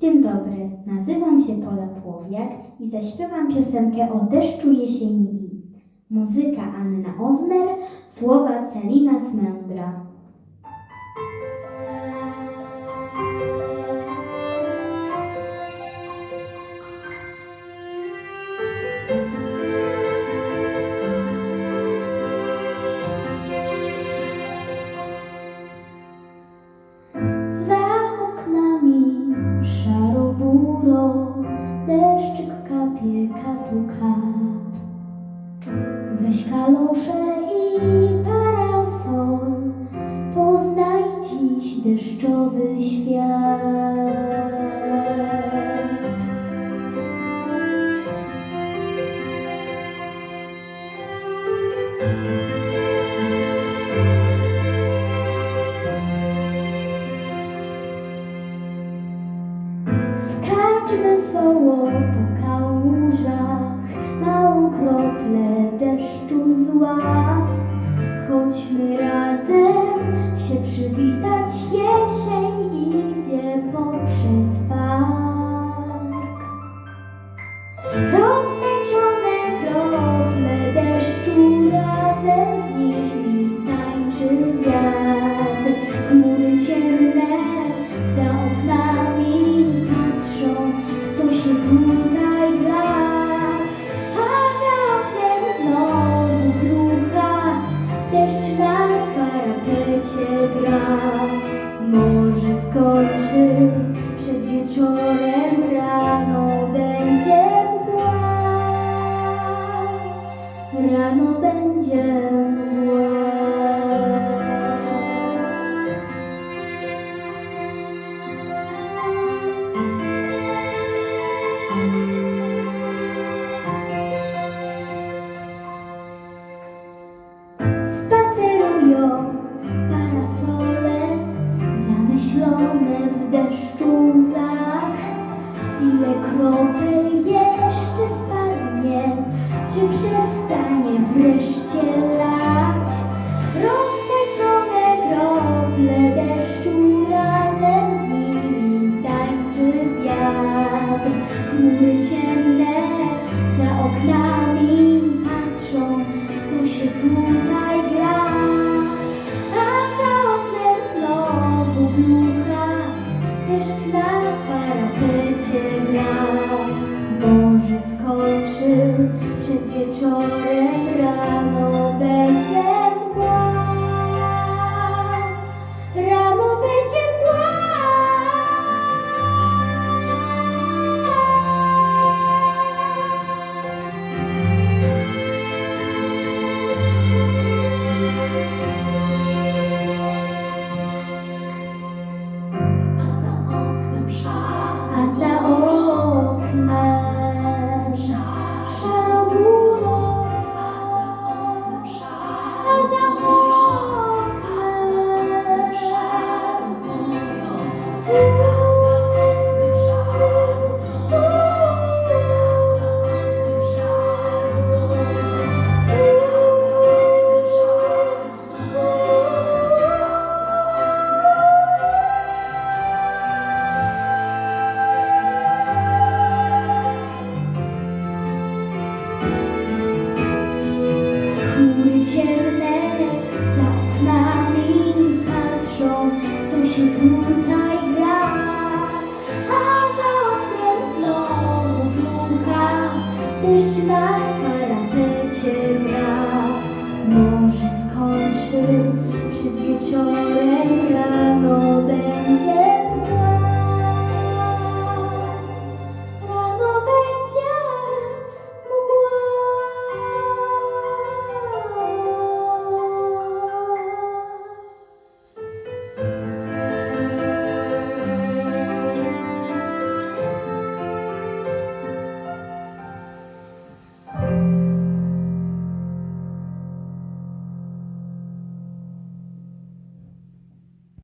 Dzień dobry, nazywam się Pola Płowiak i zaśpiewam piosenkę o deszczu jesieni. Muzyka Anna Ozner, słowa Celina Smędra. Weź kalosze i parasol, poznaj dziś deszczowy świat. Skacz wesoło po kałużach, małą kroplę deszczu. склад, хоч не разом. Amen. w deszczu łzach. Ile kropel jeszcze spadnie Czy przestanie wreszcie lać? Roztaczone krople deszczu Razem z nimi tańczy wiatr. Chmury ciemne Mutter.